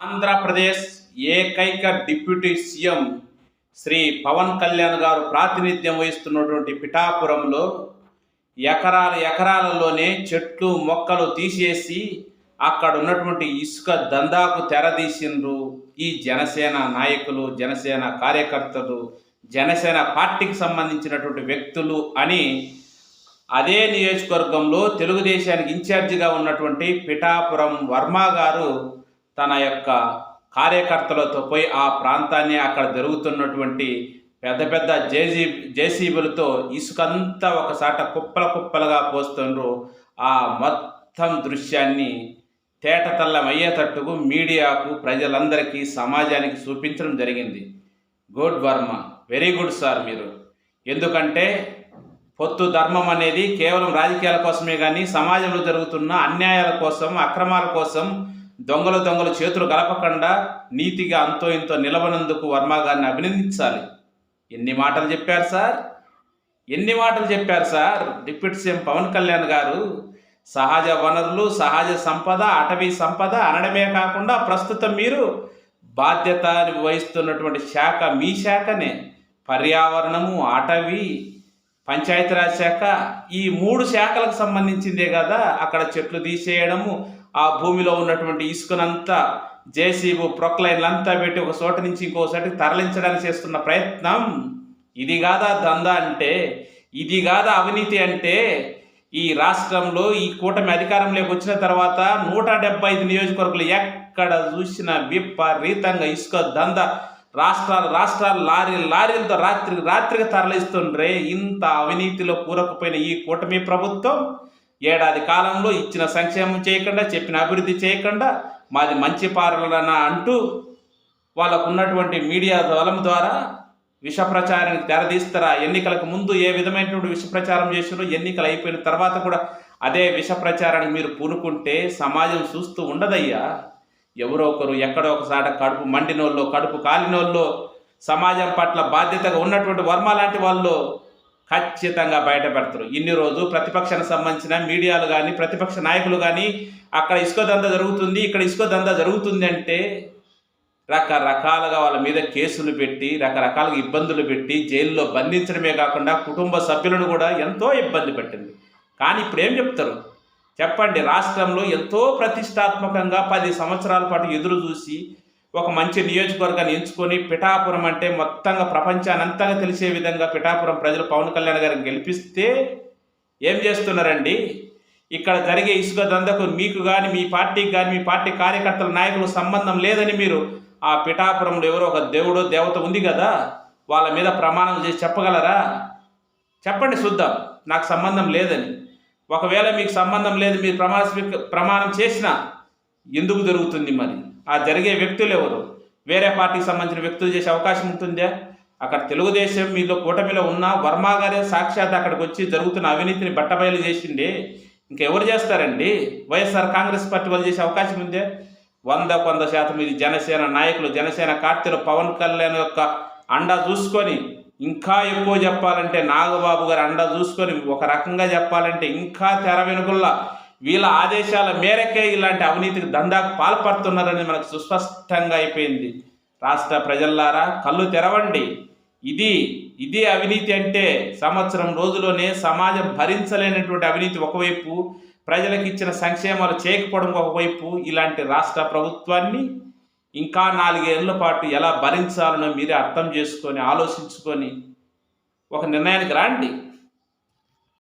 ఆంధ్రప్రదేశ్ ఏకైక deputy CM Shri Pawan Kalyan గారు ప్రాతినిధ్యం వహిస్తున్నటువంటి పిఠాపురంలో ఎకరాల ఎకరాలలోనే చెట్లు మొక్కలు తీసేసి అక్కడ ఉన్నటువంటి ఇసుక దందాకు తెరదీసిండ్రు. ఈ జనసేన నాయకులు జనసేన కార్యకర్తలు జనసేన పార్టీకి సంబంధించినటువంటి వ్యక్తులు అని అదే నియోజకవర్గంలో తెలుగుదేశానికి ఇన్ఛార్జిగా ఉన్నటువంటి పిఠాపురం వర్మ గారు తన యొక్క కార్యకర్తలతో పోయి ఆ ప్రాంతాన్ని అక్కడ జరుగుతున్నటువంటి పెద్ద పెద్ద జేజీ జేసీబులతో ఇసుకంతా ఒకసాట కుప్పల కుప్పలుగా పోస్తుండ్రు. ఆ మొత్తం దృశ్యాన్ని తేటతల్లం అయ్యేటట్టుకు మీడియాకు ప్రజలందరికీ సమాజానికి చూపించడం జరిగింది. Good Varma. Very good sir మీరు. ఎందుకంటే పొత్తు ధర్మం అనేది కేవలం రాజకీయాల కోసమే కానీ సమాజంలో జరుగుతున్న అన్యాయాల కోసం అక్రమాల కోసం దొంగలు దొంగలు చేతులు గలపకుండా నీతిగా అంతో ఇంతో నిలవనందుకు వర్మ గారిని అభినందించాలి. ఎన్ని మాటలు చెప్పారు సార్? ఎన్ని మాటలు చెప్పారు sir? Deputy CM Pawan Kalyan గారు సహజ వనరులు సహజ సంపద అటవీ సంపద అనడమే కాకుండా ప్రస్తుతం మీరు బాధ్యత వహిస్తున్నటువంటి శాఖ మీ శాఖనే. పర్యావరణము అటవీ పంచాయతీరాజ్ శాఖ ఈ మూడు శాఖలకు సంబంధించిందే కదా. అక్కడ చెట్లు తీసేయడము ఆ భూమిలో ఉన్నటువంటి ఇసుకనంతా జేసీబు ప్రొక్లైన్లంతా పెట్టి ఒక చోట నుంచి ఇంకో చోటకి తరలించడానికి చేస్తున్న ప్రయత్నం. ఇది కాదా దందా అంటే? ఇది కాదా అవినీతి అంటే? ఈ రాష్ట్రంలో ఈ కూటమి అధికారంలోకి వచ్చిన తర్వాత నూట డెబ్బై ఐదు నియోజకవర్గాలు ఎక్కడ చూసినా విపరీతంగా ఇసుక దంద రాష్ట్రాలు రాష్ట్రాలు లారీ లారీలతో రాత్రి రాత్రికి తరలిస్తుండ్రే. ఇంత అవినీతిలో కూరకపోయిన ఈ కూటమి ప్రభుత్వం ఏడాది కాలంలో ఇచ్చిన సంక్షేమం చేయకుండా చెప్పిన అభివృద్ధి చేయకుండా మాది మంచి పాలన అంటూ వాళ్ళకు ఉన్నటువంటి మీడియా దళం ద్వారా విష ప్రచారానికి తెరదీస్తారా ఎన్నికలకు ముందు ఏ విధమైనటువంటి విష ప్రచారం చేసినో ఎన్నికలు అయిపోయిన తర్వాత కూడా అదే విష ప్రచారానికి మీరు పూనుకుంటే సమాజం చూస్తూ ఉండదయ్యా. ఎవరో ఒకరు ఎక్కడో ఒకసాట కడుపు మండినోళ్ళు కడుపు కాలినోళ్ళు సమాజం పట్ల బాధ్యతగా ఉన్నటువంటి వర్మ లాంటి వాళ్ళు ఖచ్చితంగా బయటపెడతారు ఇన్ని రోజు ప్రతిపక్షానికి సంబంధించిన మీడియాలు కానీ ప్రతిపక్ష నాయకులు కానీ అక్కడ ఇసుక దందా జరుగుతుంది ఇక్కడ ఇసుక దంద జరుగుతుంది అంటే రకరకాలుగా వాళ్ళ మీద కేసులు పెట్టి రకరకాలుగా ఇబ్బందులు పెట్టి జైల్లో బంధించడమే కాకుండా కుటుంబ సభ్యులను కూడా ఎంతో ఇబ్బంది పెట్టింది. కానీ ఇప్పుడు ఏం చెప్తారు? చెప్పండి రాష్ట్రంలో ఎంతో ప్రతిష్టాత్మకంగా పది సంవత్సరాల పాటు ఎదురు చూసి ఒక మంచి నియోజకవర్గాన్ని ఎంచుకొని పిఠాపురం అంటే మొత్తంగా ప్రపంచానంతగా తెలిసే విధంగా పిఠాపురం ప్రజలు పవన్ కళ్యాణ్ గారిని గెలిపిస్తే ఏం చేస్తున్నారండి? ఇక్కడ జరిగే ఇసుక దందకు మీకు కానీ మీ పార్టీకి కానీ మీ పార్టీ కార్యకర్తల నాయకులు సంబంధం లేదని మీరు ఆ పిఠాపురంలో ఎవరో ఒక దేవుడో దేవత ఉంది కదా? వాళ్ళ మీద ప్రమాణం చేసి చెప్పగలరా? చెప్పండి చూద్దాం. నాకు సంబంధం లేదని. ఒకవేళ మీకు సంబంధం లేదు మీరు ప్రమాణ ప్రమాణం చేసినా ఎందుకు జరుగుతుంది మరి? ఆ జరిగే వ్యక్తులు ఎవరు? వేరే పార్టీకి సంబంధించిన వ్యక్తులు చేసే అవకాశం ఉంటుందా? అక్కడ తెలుగుదేశం మీలో కూటమిలో ఉన్న వర్మ గారే సాక్షాత్ అక్కడికి వచ్చి జరుగుతున్న అవినీతిని బట్టబయలు చేసిండే. ఇంకెవరు చేస్తారండి? వైఎస్ఆర్ కాంగ్రెస్ పార్టీ వాళ్ళు చేసే అవకాశం ఉందే? వంద వంద శాతం ఇది జనసేన నాయకులు జనసేన కార్తీలు పవన్ కళ్యాణ్ యొక్క అండ చూసుకొని ఇంకా ఎక్కువ చెప్పాలంటే నాగబాబు గారి అండ చూసుకొని ఒక రకంగా చెప్పాలంటే ఇంకా తెర వెనుకల్లా వీళ్ళ ఆదేశాల మేరకే ఇలాంటి అవినీతికి దందాకు పాల్పడుతున్నారని మనకు సుస్పష్టంగా అయిపోయింది. రాష్ట్ర ప్రజల్లారా కళ్ళు తెరవండి. ఇది ఇది అవినీతి అంటే సంవత్సరం రోజులోనే సమాజం భరించలేనటువంటి అవినీతి ఒకవైపు ప్రజలకు ఇచ్చిన సంక్షేమాలు చేయకపోవడం ఒకవైపు ఇలాంటి రాష్ట్ర ప్రభుత్వాన్ని ఇంకా నాలుగేళ్ళ పాటు ఎలా భరించాలనో మీరే అర్థం చేసుకొని ఆలోచించుకొని ఒక నిర్ణయానికి రండి.